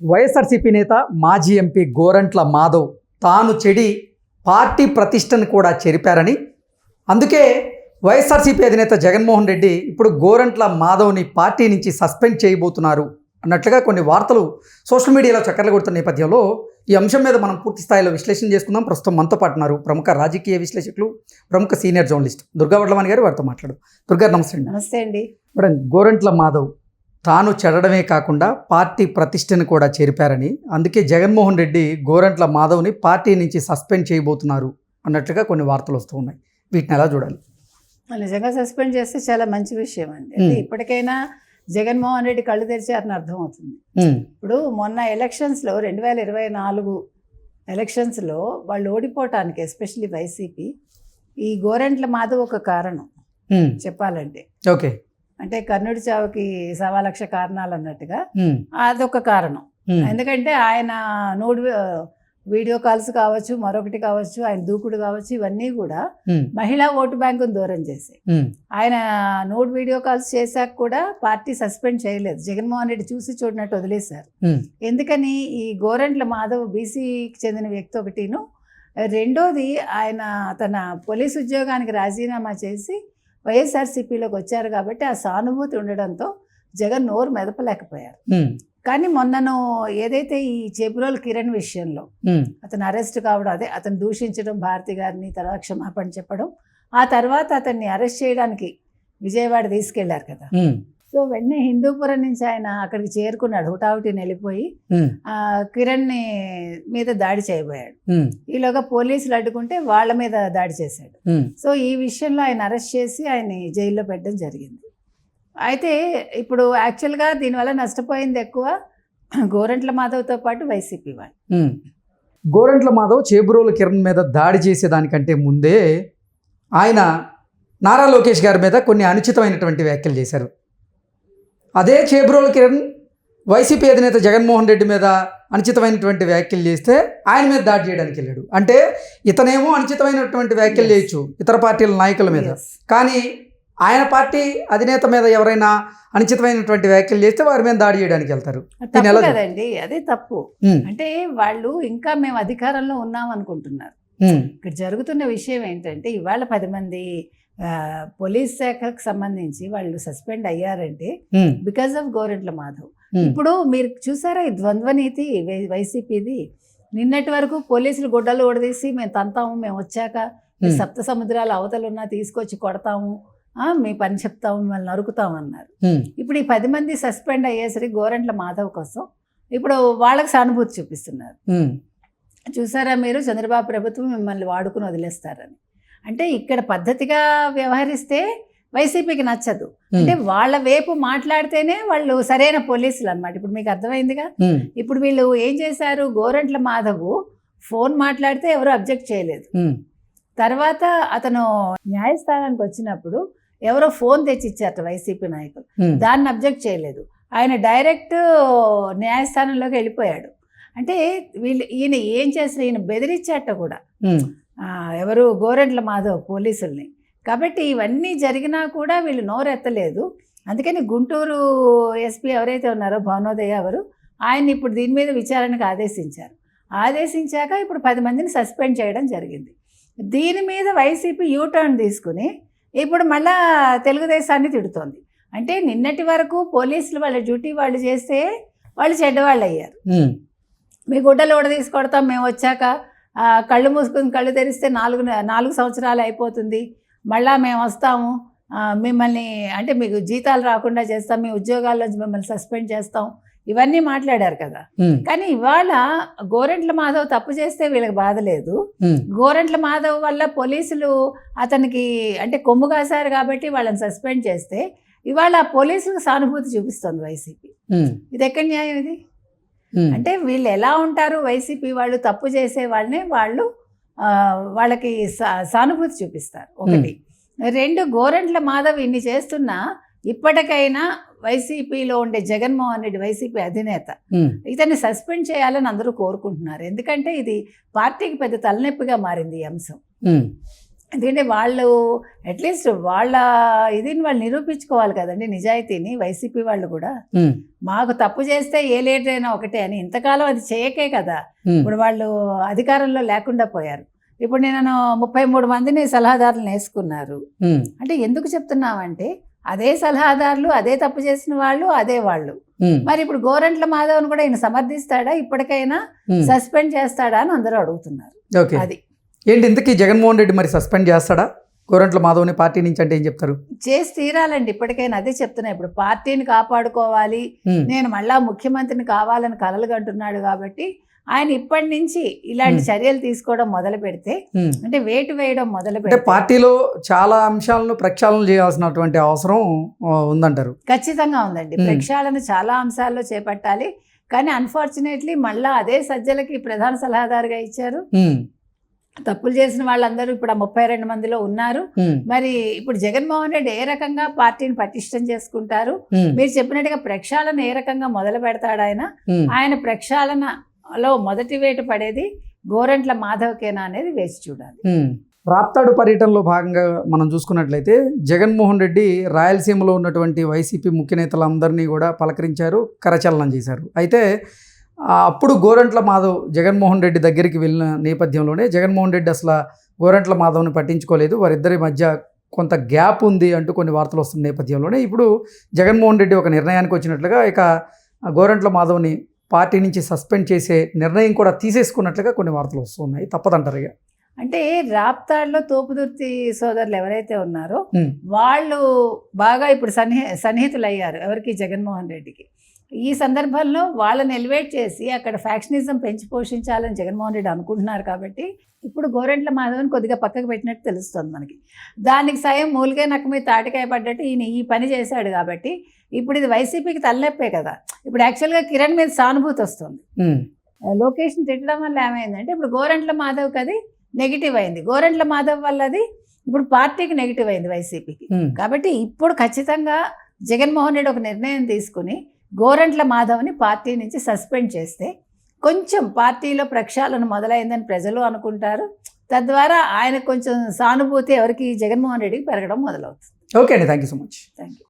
వైఎస్ఆర్సీపీ నేత మాజీ ఎంపీ గోరంట్ల మాధవ్ తాను చెడి పార్టీ ప్రతిష్టను కూడా చెరిపారని. అందుకే వైఎస్ఆర్సీపీ అధినేత జగన్మోహన్ రెడ్డి ఇప్పుడు గోరంట్ల మాధవ్ని పార్టీ నుంచి సస్పెండ్ చేయబోతున్నారు అన్నట్లుగా కొన్ని వార్తలు సోషల్ మీడియాలో చక్కర్లు కొడుతున్న నేపథ్యంలో ఈ అంశం మీద మనం పూర్తి స్థాయిలో విశ్లేషణ చేసుకుందాం. ప్రస్తుతం మనతో పాటు ఉన్నారు ప్రముఖ రాజకీయ విశ్లేషకులు ప్రముఖ సీనియర్ జర్నలిస్ట్ దుర్గా వడ్లవాణి గారు వారితో మాట్లాడు దుర్గా నమస్తే అండి. నమస్తే అండి. మేడం గోరంట్ల మాధవ్ తాను చెడడమే కాకుండా పార్టీ ప్రతిష్టను కూడా చేరిపారని. అందుకే జగన్మోహన్ రెడ్డి గోరంట్ల మాధవ్ని పార్టీ నుంచి సస్పెండ్ చేయబోతున్నారు అన్నట్లుగా కొన్ని వార్తలు వస్తూ ఉన్నాయి. వీటిని ఎలా చూడాలి? నిజంగా సస్పెండ్ చేస్తే చాలా మంచి విషయం అండి. ఇప్పటికైనా జగన్మోహన్ రెడ్డి కళ్ళు తెరిచారని అర్థం అవుతుంది ఉమ్, ఇప్పుడు మొన్న ఎలక్షన్స్లో రెండు వేల ఇరవై నాలుగు ఎలక్షన్స్లో వాళ్ళు ఓడిపోవటానికి ఎస్పెషల్లీ వైసీపీ ఈ గోరెంట్ల మాధవ్ ఒక కారణం చెప్పాలంటే. ఓకే. అంటే కర్ణుడి చావుకి సవా లక్ష కారణాలు అన్నట్టుగా అదొక కారణం. ఎందుకంటే ఆయన నోడు వీడియో కాల్స్ కావచ్చు మరొకటి కావచ్చు ఆయన దూకుడు కావచ్చు ఇవన్నీ కూడా మహిళా ఓటు బ్యాంకును దూరం చేశాయి. ఉమ్, ఆయన నోట్ వీడియో కాల్స్ చేశాక కూడా పార్టీ సస్పెండ్ చేయలేదు. జగన్మోహన్ రెడ్డి చూసి చూడనట్టు వదిలేశారు. ఎందుకని ఈ గోరంట్ల మాధవ్ బీసీకి చెందిన వ్యక్తి ఒకటిను రెండోది ఆయన తన పోలీస్ ఉద్యోగానికి రాజీనామా చేసి వైఎస్ఆర్సీపీలోకి వచ్చారు కాబట్టి ఆ సానుభూతి ఉండడంతో జగన్ నోరు మెదపలేకపోయారు. కానీ మొన్నను ఏదైతే ఈ చేపురోలు కిరణ్ విషయంలో అతను అరెస్ట్ కావడం అదే అతను దూషించడం భారతి గారిని తర్వాత క్షమాపణ చెప్పడం ఆ తర్వాత అతన్ని అరెస్ట్ చేయడానికి విజయవాడ తీసుకెళ్ళారు కదా. సో వెంటనే హిందూపురం నుంచి ఆయన అక్కడికి చేరుకున్నాడు హుటాహుటిని వెళ్ళిపోయి కిరణ్ని మీద దాడి చేయబోయాడు. ఈలోగా పోలీసులు అడ్డుకుంటే వాళ్ళ మీద దాడి చేశాడు. సో ఈ విషయంలో ఆయన అరెస్ట్ చేసి ఆయన్ని జైల్లో పెట్టడం జరిగింది. అయితే ఇప్పుడు యాక్చువల్గా దీనివల్ల నష్టపోయింది ఎక్కువ గోరంట్ల మాధవ్తో పాటు వైసీపీ వాళ్ళు. గోరంట్ల మాధవ్ చేబురోలు కిరణ్ మీద దాడి చేసేదానికంటే ముందే ఆయన నారా లోకేష్ గారి మీద కొన్ని అనుచితమైనటువంటి వ్యాఖ్యలు చేశారు. అదే చేబురోలు కిరణ్ వైసీపీ అధినేత జగన్మోహన్ రెడ్డి మీద అనుచితమైనటువంటి వ్యాఖ్యలు చేస్తే ఆయన మీద దాడి చేయడానికి వెళ్ళాడు. అంటే ఇతనేమో అనుచితమైనటువంటి వ్యాఖ్యలు. చేయొచ్చు ఇతర పార్టీల నాయకుల మీద. కానీ ఆయన పార్టీ అధినేత మీద ఎవరైనా అనుచితమైనటువంటి వ్యాఖ్యలు చేస్తే వారి మీద దాడి చేయడానికి వెళ్తారు. కదండి. అదే తప్పు. ఉమ్, అంటే వాళ్ళు ఇంకా మేము అధికారంలో ఉన్నాం అనుకుంటున్నారు ఉమ్, ఇక్కడ జరుగుతున్న విషయం ఏంటంటే ఇవాళ పది మంది పోలీస్ శాఖకు సంబంధించి వాళ్ళు సస్పెండ్ అయ్యారంటే బికాస్ ఆఫ్ గోరెంట్ల మాధవ్. ఇప్పుడు మీరు చూసారా ఈ ద్వంద్వ నీతి వైసీపీది? నిన్నటి వరకు పోలీసులు గుడ్డలు ఓడదీసి మేము తంతాము మేము వచ్చాక. సప్త సముద్రాల అవతలున్నా తీసుకొచ్చి కొడతాము ఆ, మీ పని చెప్తాము మిమ్మల్ని నరుకుతాము అన్నారు. ఇప్పుడు ఈ పది మంది సస్పెండ్ అయ్యేసరికి గోరంట్ల మాధవ్ కోసం ఇప్పుడు వాళ్ళకి సానుభూతి చూపిస్తున్నారు. చూసారా మీరు? చంద్రబాబు ప్రభుత్వం మిమ్మల్ని వాడుకుని వదిలేస్తారని. అంటే ఇక్కడ పద్ధతిగా వ్యవహరిస్తే వైసీపీకి నచ్చదు. అంటే వాళ్ళ వైపు మాట్లాడితేనే వాళ్ళు సరైన పోలీసులు అన్నమాట ఇప్పుడు మీకు అర్థమైందిగా? ఇప్పుడు వీళ్ళు ఏం చేశారు? గోరంట్ల మాధవ్ ఫోన్ మాట్లాడితే ఎవరు అబ్జెక్ట్ చేయలేదు. తర్వాత అతను న్యాయస్థానానికి వచ్చినప్పుడు ఎవరో ఫోన్ తెచ్చిచ్చారట వైసీపీ నాయకులు. దాన్ని అబ్జెక్ట్ చేయలేదు. ఆయన డైరెక్ట్ న్యాయస్థానంలోకి వెళ్ళిపోయాడు. అంటే వీళ్ళు ఈయన ఏం చేస్తారు? ఈయన బెదిరించాట కూడా. ఎవరు గోరెంట్ల మాధవ్ పోలీసుల్ని. కాబట్టి ఇవన్నీ జరిగినా కూడా వీళ్ళు నోరెత్తలేదు. అందుకని గుంటూరు ఎస్పీ ఎవరైతే ఉన్నారో భానోదయ ఎవరు ఆయన ఇప్పుడు దీని మీద విచారణకు ఆదేశించారు. ఆదేశించాక ఇప్పుడు పది మందిని సస్పెండ్ చేయడం జరిగింది. దీని మీద వైసీపీ యూటర్న్ తీసుకుని ఇప్పుడు మళ్ళా తెలుగుదేశాన్ని తిడుతోంది. అంటే నిన్నటి వరకు పోలీసులు వాళ్ళ డ్యూటీ వాళ్ళు చేస్తే వాళ్ళు చెడ్డవాళ్ళు అయ్యారు. మీ గుడ్డలు కూడా తీసుకొడతాం మేము వచ్చాక కళ్ళు మూసుకుని కళ్ళు తెరిస్తే నాలుగు నాలుగు సంవత్సరాలు అయిపోతుంది. మళ్ళా మేము వస్తాము. మిమ్మల్ని అంటే మీకు జీతాలు రాకుండా చేస్తాం. మీ ఉద్యోగాల్లోంచి మిమ్మల్ని సస్పెండ్ చేస్తాం. ఇవన్నీ మాట్లాడారు కదా. కానీ ఇవాళ గోరెంట్ల మాధవ్ తప్పు చేస్తే వీళ్ళకి బాధ లేదు. గోరెంట్ల మాధవ్ వల్ల పోలీసులు అతనికి అంటే కొమ్ము కాశారు కాబట్టి వాళ్ళని సస్పెండ్ చేస్తే ఇవాళ పోలీసులకు సానుభూతి చూపిస్తుంది వైసీపీ. ఇది ఎక్కడ న్యాయం ఇది? అంటే వీళ్ళు ఎలా ఉంటారు? వైసీపీ వాళ్ళు తప్పు చేసే వాళ్ళని వాళ్ళు వాళ్ళకి సానుభూతి చూపిస్తారు. ఒకటి. రెండు గోరంట్ల మాధవ్ ఇన్ని చేస్తున్నా ఇప్పటికైనా వైసీపీలో ఉండే జగన్మోహన్ రెడ్డి వైసీపీ అధినేత ఇతన్ని సస్పెండ్ చేయాలని అందరూ కోరుకుంటున్నారు. ఎందుకంటే ఇది పార్టీకి పెద్ద తలనొప్పిగా మారింది ఈ అంశం. ఎందుకంటే వాళ్ళు అట్లీస్ట్ వాళ్ళ ఇదిని వాళ్ళు నిరూపించుకోవాలి కదండి నిజాయితీని వైసీపీ వాళ్ళు కూడా. మాకు తప్పు చేస్తే ఏ లీడర్ అయినా ఒకటే అని. ఇంతకాలం అది చేయకే కదా. ఇప్పుడు వాళ్ళు అధికారంలో లేకుండా పోయారు. ఇప్పుడు నేను ముప్పై మూడు మందిని సలహాదారులను వేసుకున్నారు. ఉమ్, అంటే ఎందుకు చెప్తున్నామంటే అదే సలహాదారులు అదే తప్పు చేసిన వాళ్ళు అదే వాళ్ళు. మరి ఇప్పుడు గోరంట్ల మాధవ్ని కూడా ఈయన సమర్థిస్తాడా? ఇప్పటికైనా. సస్పెండ్ చేస్తాడా అని అందరూ అడుగుతున్నారు. అది. ఏంటి ఇంతకీ జగన్మోహన్ రెడ్డి మరి సస్పెండ్ చేస్తాడా? గోరంట్ల మాధవ్ని పార్టీ నుంచి అంటే ఏం చెప్తారు? చేసి తీరాలండి. ఇప్పటికైనా అదే చెప్తున్నా. ఇప్పుడు పార్టీని కాపాడుకోవాలి. నేను మళ్ళా ముఖ్యమంత్రిని కావాలని కలలు కంటున్నాడు కాబట్టి ఆయన ఇప్పటి నుంచి ఇలాంటి. చర్యలు తీసుకోవడం మొదలు పెడితే. అంటే వేటు వేయడం మొదలు పెడితే పార్టీలో చాలా అంశాలను ప్రక్షాళన చేయాల్సినటువంటి అవసరం ఉందంటారు? ఖచ్చితంగా ఉందండి. ప్రక్షాళన చాలా అంశాల్లో చేపట్టాలి. కానీ అన్ఫార్చునేట్లీ మళ్ళా అదే సజ్జలకి ప్రధాన సలహాదారుగా ఇచ్చారు. తప్పులు చేసిన వాళ్ళందరూ ఇప్పుడు ఆ ముప్పై రెండు మందిలో ఉన్నారు. మరి ఇప్పుడు జగన్మోహన్ రెడ్డి ఏ రకంగా పార్టీని పటిష్టం చేసుకుంటారు? మీరు చెప్పినట్టుగా ప్రక్షాళన ఏ రకంగా మొదలు పెడతాడు ఆయన. ఆయన ప్రక్షాళనలో మొదటి వేటు పడేది గోరంట్ల మాధవకేనా అనేది వేసి చూడాలి. రాప్తాడు పర్యటనలో భాగంగా మనం చూసుకున్నట్లయితే జగన్మోహన్ రెడ్డి రాయలసీమలో ఉన్నటువంటి వైసీపీ ముఖ్య నేతలందరినీ కూడా పలకరించారు కరచలనం చేశారు. అయితే అప్పుడు గోరంట్ల మాధవ్ జగన్మోహన్ రెడ్డి దగ్గరికి వెళ్ళిన నేపథ్యంలోనే జగన్మోహన్ రెడ్డి అసలు గోరంట్ల మాధవ్ని పట్టించుకోలేదు. వారిద్దరి మధ్య కొంత గ్యాప్ ఉంది అంటూ కొన్ని వార్తలు వస్తున్న నేపథ్యంలోనే. ఇప్పుడు జగన్మోహన్ రెడ్డి ఒక నిర్ణయానికి వచ్చినట్లుగా ఇక గోరంట్ల మాధవ్ని పార్టీ నుంచి సస్పెండ్ చేసే నిర్ణయం కూడా తీసేసుకున్నట్లుగా కొన్ని వార్తలు వస్తున్నాయి తప్పదంటారు ఇక. అంటే రాప్తాడ్లో తోపుదుర్తి సోదరులు ఎవరైతే ఉన్నారో. వాళ్ళు బాగా ఇప్పుడు సన్నిహి సన్నిహితులు అయ్యారు ఎవరికి? జగన్మోహన్ రెడ్డికి. ఈ సందర్భంలో వాళ్ళని ఎలివేట్ చేసి అక్కడ ఫ్యాక్షనిజం పెంచి పోషించాలని జగన్మోహన్ రెడ్డి అనుకుంటున్నారు కాబట్టి ఇప్పుడు గోరెంట్ల మాధవన్ కొద్దిగా పక్కకు పెట్టినట్టు తెలుస్తుంది మనకి. దానికి సాయం మూలిగే నక్క మీద తాటికాయ పడ్డట్టు ఈయన ఈ పని చేశాడు కాబట్టి ఇప్పుడు ఇది వైసీపీకి తలనొప్పే కదా. ఇప్పుడు యాక్చువల్గా కిరణ్ మీద సానుభూతి వస్తుంది. లొకేషన్ తిట్టడం వల్ల ఏమైందంటే ఇప్పుడు గోరంట్ల మాధవ్కి అది నెగిటివ్ అయింది. గోరంట్ల మాధవ్ వల్ల అది ఇప్పుడు పార్టీకి నెగిటివ్ అయింది వైసీపీకి. కాబట్టి ఇప్పుడు ఖచ్చితంగా జగన్మోహన్ రెడ్డి ఒక నిర్ణయం తీసుకుని గోరంట్ల మాధవ్ని పార్టీ నుంచి సస్పెండ్ చేస్తే కొంచెం పార్టీలో ప్రక్షాళన మొదలైందని ప్రజలు అనుకుంటారు. తద్వారా ఆయన కొంచెం సానుభూతి ఎవరికి? జగన్మోహన్ రెడ్డికి పెరగడం మొదలవుతుంది. ఓకే అండి. Thank you so much. Thank you